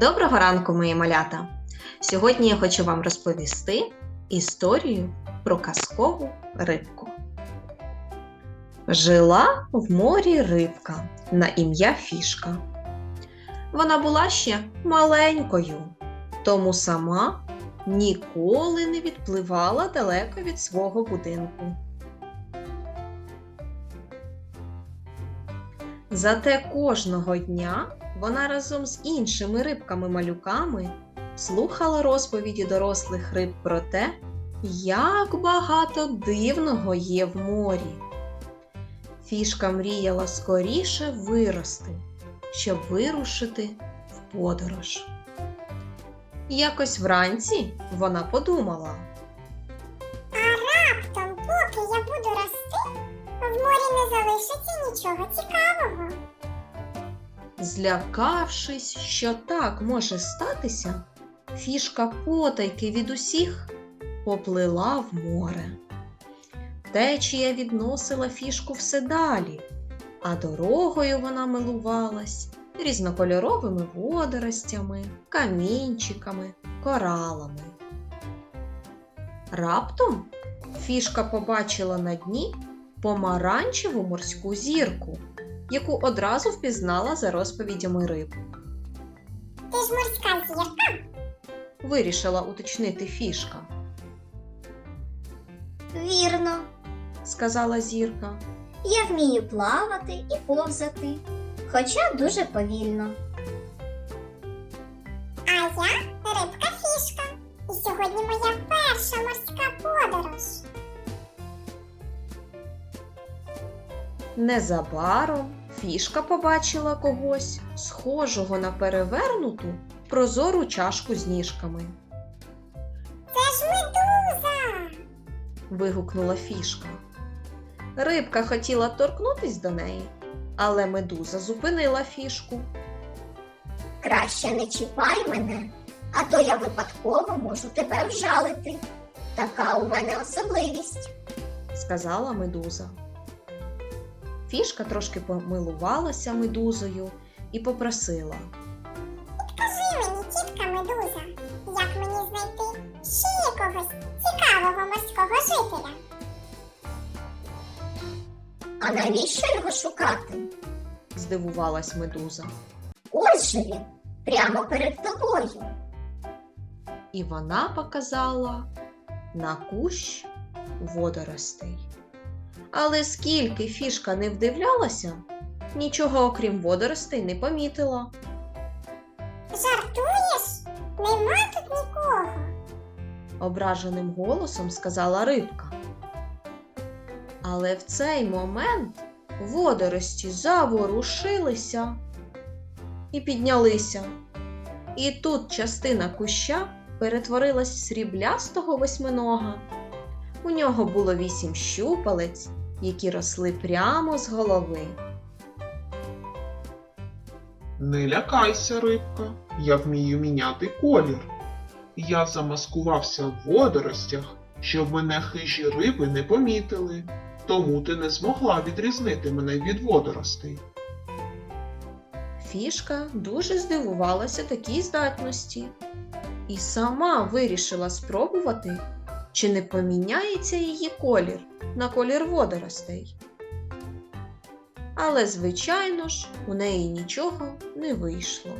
Доброго ранку, мої малята! Сьогодні я хочу вам розповісти історію про казкову рибку. Жила в морі рибка на ім'я Фішка. Вона була ще маленькою, тому сама ніколи не відпливала далеко від свого будинку. Зате кожного дня вона разом з іншими рибками-малюками слухала розповіді дорослих риб про те, як багато дивного є в морі. Фішка мріяла скоріше вирости, щоб вирушити в подорож. Якось вранці вона подумала. А Раптом, поки я буду рости, в морі не залишиться нічого цікавого. Злякавшись, що так може статися, фішка потайки від усіх поплила в море. Течія відносила фішку все далі, а дорогою вона милувалась різнокольоровими водоростями, камінчиками, коралами. Раптом фішка побачила на дні помаранчеву морську зірку яку одразу впізнала за розповідями риб. Ти ж морська зірка. Вирішила уточнити фішка, Вірно, сказала зірка. я вмію плавати і повзати, хоча дуже повільно. А я рибка фішка. І сьогодні моя перша морська подорож. Незабаром фішка побачила когось, схожого на перевернуту прозору чашку з ніжками. Це ж медуза. Вигукнула фішка. Рибка хотіла торкнутись до неї, але медуза зупинила фішку. Краще не чіпай мене, а то я випадково можу тебе вжалити. Така у мене особливість. сказала медуза. Фішка трошки помилувалася медузою і попросила. Скажи мені, тітка медуза, як мені знайти ще якогось цікавого морського жителя? А навіщо його шукати? здивувалась медуза. Ось же він, прямо перед тобою. І вона показала на кущ водоростей. Але скільки фішка не вдивлялася, нічого окрім водоростей не помітила. Жартуєш? Нема тут нікого. ображеним голосом сказала рибка. Але в цей момент водорості заворушилися і піднялися. І тут частина куща перетворилась в сріблястого восьминога. У нього було вісім щупалець, які росли прямо з голови. Не лякайся, рибка, я вмію міняти колір. Я замаскувався в водоростях, щоб мене хижі риби не помітили, тому ти не змогла відрізнити мене від водоростей. Фішка дуже здивувалася такій здатності і сама вирішила спробувати, чи не поміняється її колір на колір водоростей. Але, звичайно ж, у неї нічого не вийшло.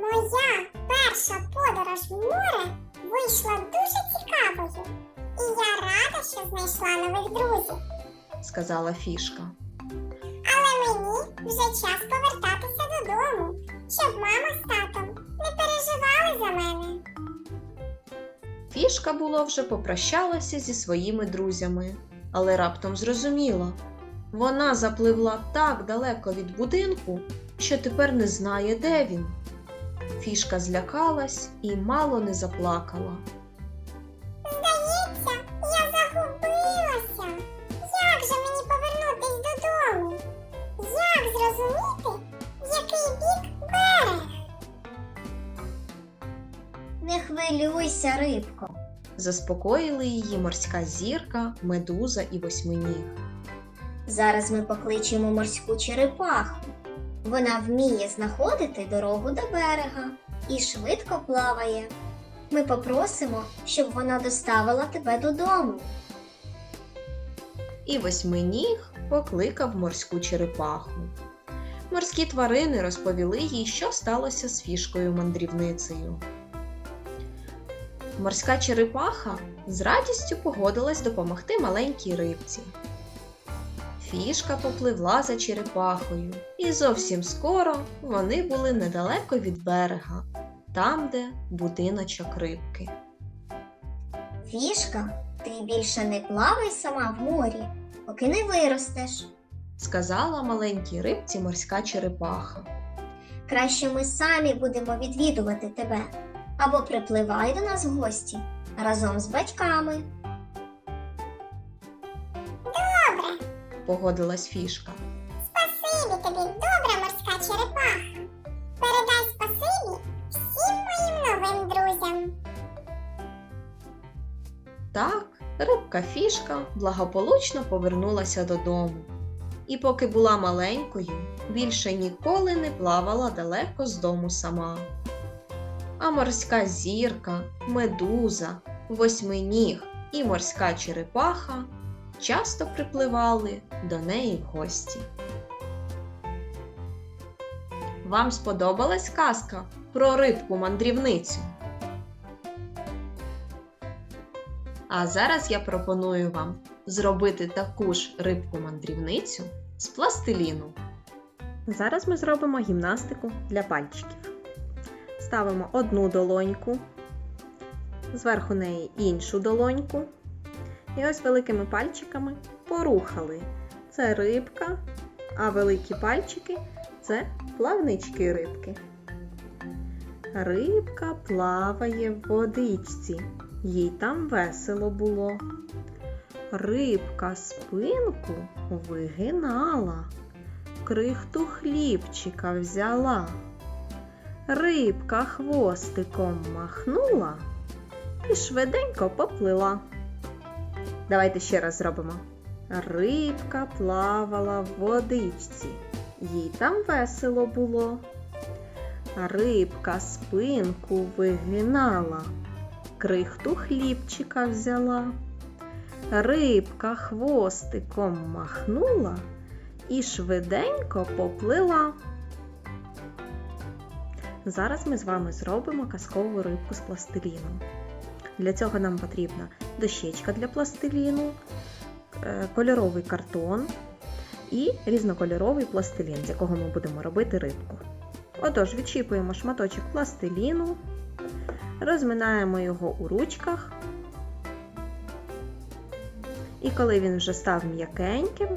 Моя перша подорож в море вийшла дуже цікавою. І я рада, що знайшла нових друзів. сказала фішка. Але мені вже час повертатися додому, щоб мама з татом не переживали за мене. Фішка було вже попрощалася зі своїми друзями, але раптом зрозуміла. Вона запливла так далеко від будинку, що тепер не знає, де він. Фішка злякалась і мало не заплакала. Здається, я загубилася. Як же мені повернутись додому? Як зрозуміти, в який бік берег? Не хвилюйся, рибко. Заспокоїли її морська зірка, медуза і восьминіг. Зараз ми покличемо морську черепаху. Вона вміє знаходити дорогу до берега і швидко плаває. Ми попросимо, щоб вона доставила тебе додому. І восьминіг покликав морську черепаху. Морські тварини розповіли їй, що сталося з фішкою мандрівницею. Морська черепаха з радістю погодилась допомогти маленькій рибці. Фішка попливла за черепахою, і зовсім скоро вони були недалеко від берега, там, де будиночок рибки. Фішка, ти більше не плавай сама в морі, поки не виростеш. сказала маленькій рибці морська черепаха. Краще ми самі будемо відвідувати тебе або припливай до нас в гості разом з батьками. Добре, Погодилась фішка. спасибі тобі, добра морська черепаха. Передай спасибі всім моїм новим друзям. Так, рибка фішка благополучно повернулася додому. І поки була маленькою, більше ніколи не плавала далеко з дому сама. А морська зірка, медуза, восьминіг і морська черепаха часто припливали до неї в гості. Вам сподобалась казка про рибку мандрівницю? А зараз я пропоную вам зробити таку ж рибку-мандрівницю з пластиліну. Зараз ми зробимо гімнастику для пальчиків. Ставимо одну долоньку, зверху неї іншу долоньку. І ось великими пальчиками порухали. Це рибка, а великі пальчики це плавнички рибки. Рибка плаває в водичці їй там весело було. Рибка спинку вигинала, крихту хлібчика взяла. Рибка хвостиком махнула і швиденько поплила. Давайте ще раз зробимо. Рибка плавала в водичці, їй там весело було. Рибка спинку вигинала, крихту хлібчика взяла. Рибка хвостиком махнула і швиденько поплила. Зараз ми з вами зробимо казкову рибку з пластиліном. Для цього нам потрібна дощечка для пластиліну, е, кольоровий картон і різнокольоровий пластилін, з якого ми будемо робити рибку. Отож, відчіпуємо шматочок пластиліну, розминаємо його у ручках. І коли він вже став м'якеньким,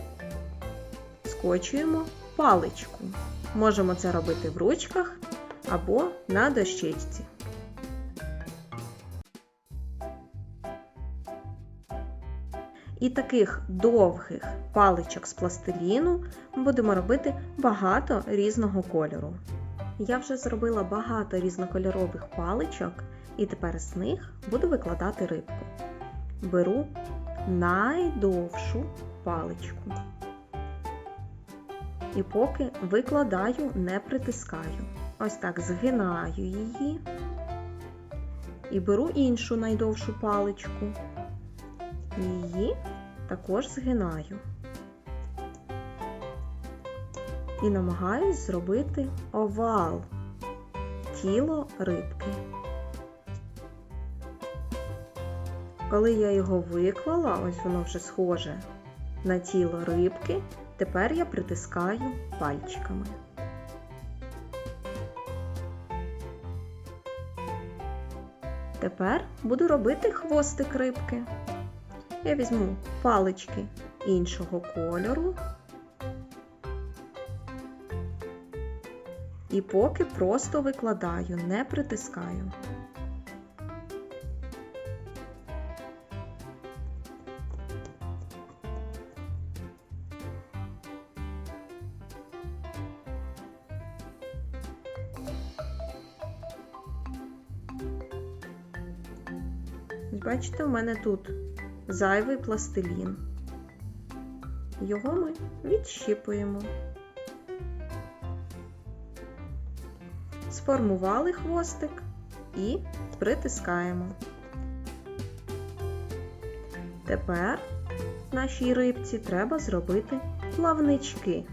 скочуємо паличку. Можемо це робити в ручках або на дощечці. І таких довгих паличок з пластиліну будемо робити багато різного кольору. Я вже зробила багато різнокольорових паличок, і тепер з них буду викладати рибку. Беру найдовшу паличку. І поки викладаю, не притискаю. Ось так згинаю її і беру іншу найдовшу паличку. Її також згинаю. І намагаюсь зробити овал тіло рибки. Коли я його виклала, ось воно вже схоже на тіло рибки, тепер я притискаю пальчиками. Тепер буду робити хвостик рибки. Я візьму палички іншого кольору. І поки просто викладаю, не притискаю. Бачите, у мене тут зайвий пластилін. Його ми відщіпуємо. Сформували хвостик і притискаємо. Тепер нашій рибці треба зробити плавнички.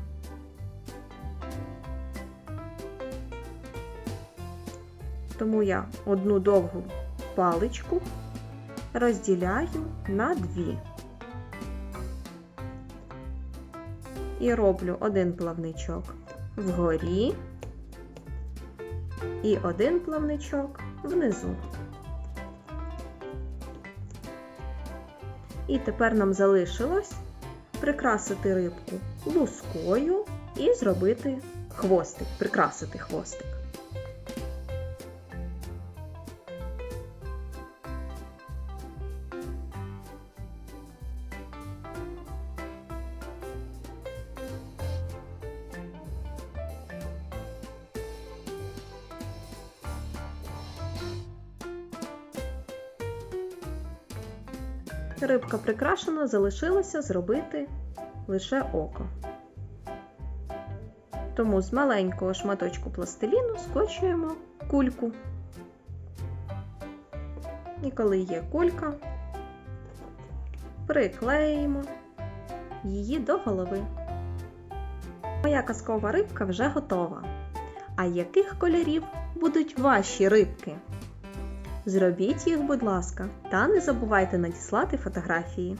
Тому я одну довгу паличку розділяю на дві. І роблю один плавничок вгорі і один плавничок внизу. І тепер нам залишилось прикрасити рибку лускою і зробити хвостик, прикрасити хвостик. Рибка прикрашена, залишилося зробити лише око. Тому з маленького шматочку пластиліну скочуємо кульку. І коли є кулька, приклеїмо її до голови. Моя казкова рибка вже готова. А яких кольорів будуть ваші рибки? Зробіть їх, будь ласка, та не забувайте надіслати фотографії.